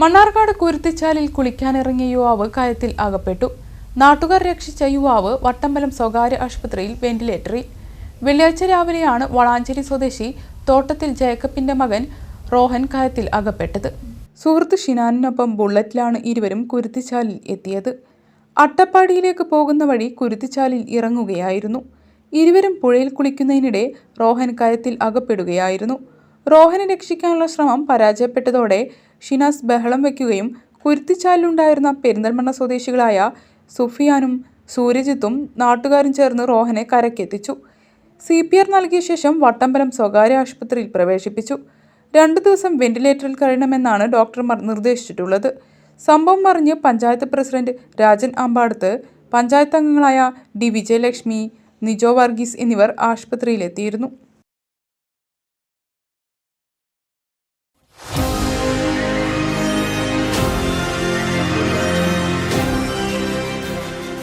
മണ്ണാർക്കാട് കുരുത്തിച്ചാലിൽ കുളിക്കാനിറങ്ങിയ യുവാവ് കയത്തിൽ അകപ്പെട്ടു. നാട്ടുകാർ രക്ഷിച്ച യുവാവ് വട്ടമ്പലം സ്വകാര്യ ആശുപത്രിയിൽ വെന്റിലേറ്ററിൽ വെള്ളിയാഴ്ച രാവിലെയാണ് വളാഞ്ചേരി സ്വദേശി തോട്ടത്തിൽ ജേക്കബിന്റെ മകൻ റോഹൻ കയത്തിൽ അകപ്പെട്ടത്. സുഹൃത്ത് ഷിനാനിനൊപ്പം ബുള്ളറ്റിലാണ് ഇരുവരും കുരുത്തിച്ചാലിൽ എത്തിയത്. അട്ടപ്പാടിയിലേക്ക് പോകുന്ന വഴി കുരുത്തിച്ചാലിൽ ഇറങ്ങുകയായിരുന്നു. ഇരുവരും പുഴയിൽ കുളിക്കുന്നതിനിടെ റോഹൻ കയത്തിൽ അകപ്പെടുകയായിരുന്നു. റോഹനെ രക്ഷിക്കാനുള്ള ശ്രമം പരാജയപ്പെട്ടതോടെ ഷിനാസ് ബഹളം വയ്ക്കുകയും കുരുത്തിച്ചാലിലുണ്ടായിരുന്ന പെരിന്തൽമണ്ണ സ്വദേശികളായ സുഫിയാനും സൂര്യജിത്തും നാട്ടുകാരും ചേർന്ന് റോഹനെ കരക്കെത്തിച്ചു സി പി ആർ നൽകിയ ശേഷം വട്ടമ്പലം സ്വകാര്യ ആശുപത്രിയിൽ പ്രവേശിപ്പിച്ചു. രണ്ടു ദിവസം വെന്റിലേറ്ററിൽ കഴിയണമെന്നാണ് ഡോക്ടർമാർ നിർദ്ദേശിച്ചിട്ടുള്ളത്. സംഭവം അറിഞ്ഞ് പഞ്ചായത്ത് പ്രസിഡന്റ് രാജൻ അമ്പാടത്ത് പഞ്ചായത്ത് അംഗങ്ങളായ ഡി. വിജയലക്ഷ്മി നിജോ വർഗീസ് എന്നിവർ ആശുപത്രിയിലെത്തിയിരുന്നു.